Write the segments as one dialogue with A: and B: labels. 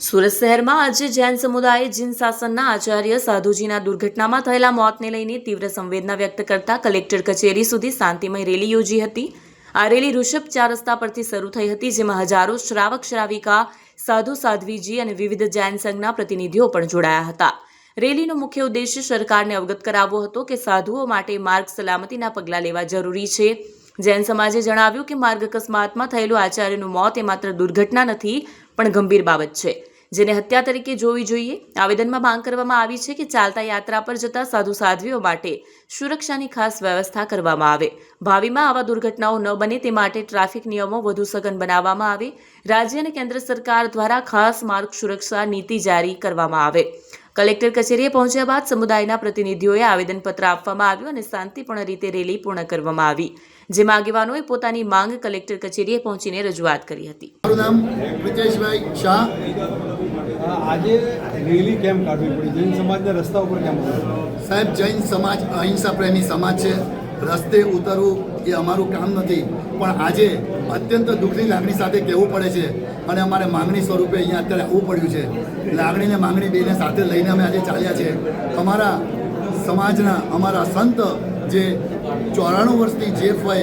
A: સુરત શહેરમાં આજે જૈન સમુદાયે જીન શાસનના આચાર્ય સાધુજીના દુર્ઘટનામાં થયેલા મોતને લઈને તીવ્ર સંવેદના વ્યક્ત કરતા કલેક્ટર કચેરી સુધી શાંતિમય રેલી યોજી હતી. આ રેલી ઋષભ ચાર રસ્તા પરથી શરૂ થઈ હતી, જેમાં હજારો શ્રાવક શ્રાવિકા, સાધુ સાધ્વીજી અને વિવિધ જૈન સંઘના પ્રતિનિધિઓ પણ જોડાયા હતા. રેલીનો મુખ્ય ઉદ્દેશ્ય સરકારને અવગત કરાવવો હતો કે સાધુઓ માટે માર્ગ સલામતીના પગલાં લેવા જરૂરી છે. જૈન સમાજે જણાવ્યું કે માર્ગ અકસ્માતમાં થયેલું આચાર્યનું મોત એ માત્ર દુર્ઘટના નથી, પણ ગંભીર બાબત છે. જેને હત્યા તરીકે જોવી જોઈએ. આવેદનમાં માંગ કરવામાં આવી છે કે ચાલતા યાત્રા પર જતા સાધુ સાધ્વીઓ માટે સુરક્ષાની ખાસ વ્યવસ્થા કરવામાં આવે. ભાવિમાં આવા દુર્ઘટનાઓ ન બને તે માટે ટ્રાફિક નિયમો વધુ સઘન બનાવવામાં આવે. રાજ્ય અને કેન્દ્ર સરકાર દ્વારા ખાસ માર્ગ સુરક્ષા નીતિ જારી કરવામાં આવે. કલેક્ટર કચેરીએ પહોંચ્યા બાદ સમુદાયના પ્રતિનિધિઓએ આવેદનપત્ર આપવામાં આવ્યું અને શાંતિપૂર્ણ રીતે રેલી પૂર્ણ કરવામાં આવી. જેમાં આગેવાનોએ પોતાની માંગ કલેક્ટર કચેરીએ પહોંચીને રજૂઆત કરી હતી.
B: મારું નામ પ્રિતેશભાઈ શાહ.
C: આજે રેલી કેમ કાઢવી પડી? જૈન સમાજના રસ્તા ઉપર કેમ
B: સાહેબ, જૈન સમાજ અહિંસા પ્રેમી સમાજ છે. રસ્તે ઉતરવું એ અમારું કામ નથી. પણ આજે અત્યંત દુઃખની લાગણી સાથે કહેવું પડે છે અને અમારે માંગણી સ્વરૂપે અહીંયા અત્યારે આવવું પડ્યું છે. લાગણીને માંગણી બેને સાથે લઈને અમે આજે ચાલ્યા છે. અમારા સમાજના, અમારા સંત જે ચોરાણું વર્ષની જે ફય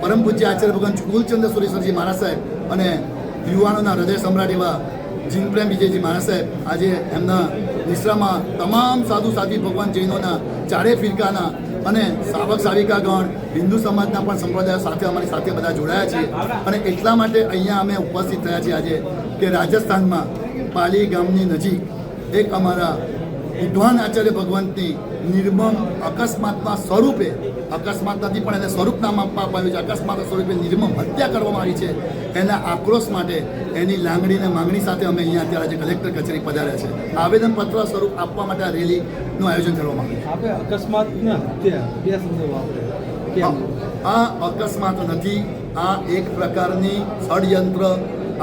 B: પરમ પૂજ્ય આચાર્ય ભગવાન કુલચંદ્ર સુરેશ્વરજી મહારાજ સાહેબ અને યુવાનોના હૃદય સમ્રાટ એવા જીનપ્રેમ વિજયજી મહારાજ સાહેબ આજે એમના નિશ્રામાં તમામ સાધુ સાધ્વી ભગવાન જૈનોના ચારે ફિરકાના અને સાવક સાવિકાગણ હિન્દુ સમાજના પણ સંપ્રદાયો સાથે અમારી સાથે બધા જોડાયા છીએ. અને એટલા માટે અહીંયા અમે ઉપસ્થિત થયા છીએ આજે કે રાજસ્થાનમાં પાલી ગામની નજીક એક અમારા વિદ્વાન આચાર્ય ભગવંતની નિર્મમ અકસ્માતના સ્વરૂપે અકસ્માત નથી પણ એને સ્વરૂપ નામ આપવામાં આવ્યું છે. અકસ્માત સ્વરૂપે નિર્મમ હત્યા કરવામાં આવી છે. એના આક્રોશ માટે એની લાંગણી માંગણી સાથે અમે અહીંયા અત્યારે આજે કલેક્ટર કચેરી પધાર્યા છે. આવેદનપત્ર સ્વરૂપ આપવા માટે આ રેલીનું આયોજન કરવામાં આવ્યું
C: આપણે અકસ્માતના હત્યા બે
B: આ અકસ્માત નથી. આ એક પ્રકારની ષડયંત્ર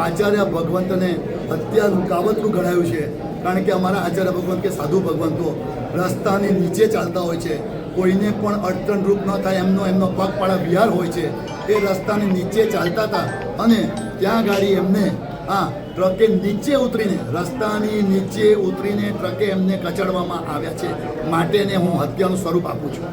B: આચાર્ય ભગવંતને હત્યા કાવતરું ગણાયું છે. કારણ કે અમારા આચાર્ય ભગવાન કે સાધુ ભગવંતો રસ્તાની નીચે ચાલતા હોય છે. કોઈને પણ અડચણરૂપ ન થાય, એમનો એમનો પગપાળા વિહાર હોય છે. એ રસ્તાની નીચે ચાલતા હતા અને ત્યાં ગાડી એમને આ ટ્રકે નીચે ઉતરીને, રસ્તાની નીચે ઉતરીને ટ્રકે એમને કચડવામાં આવ્યા છે. માટેને હું હત્યાનું સ્વરૂપ આપું છું.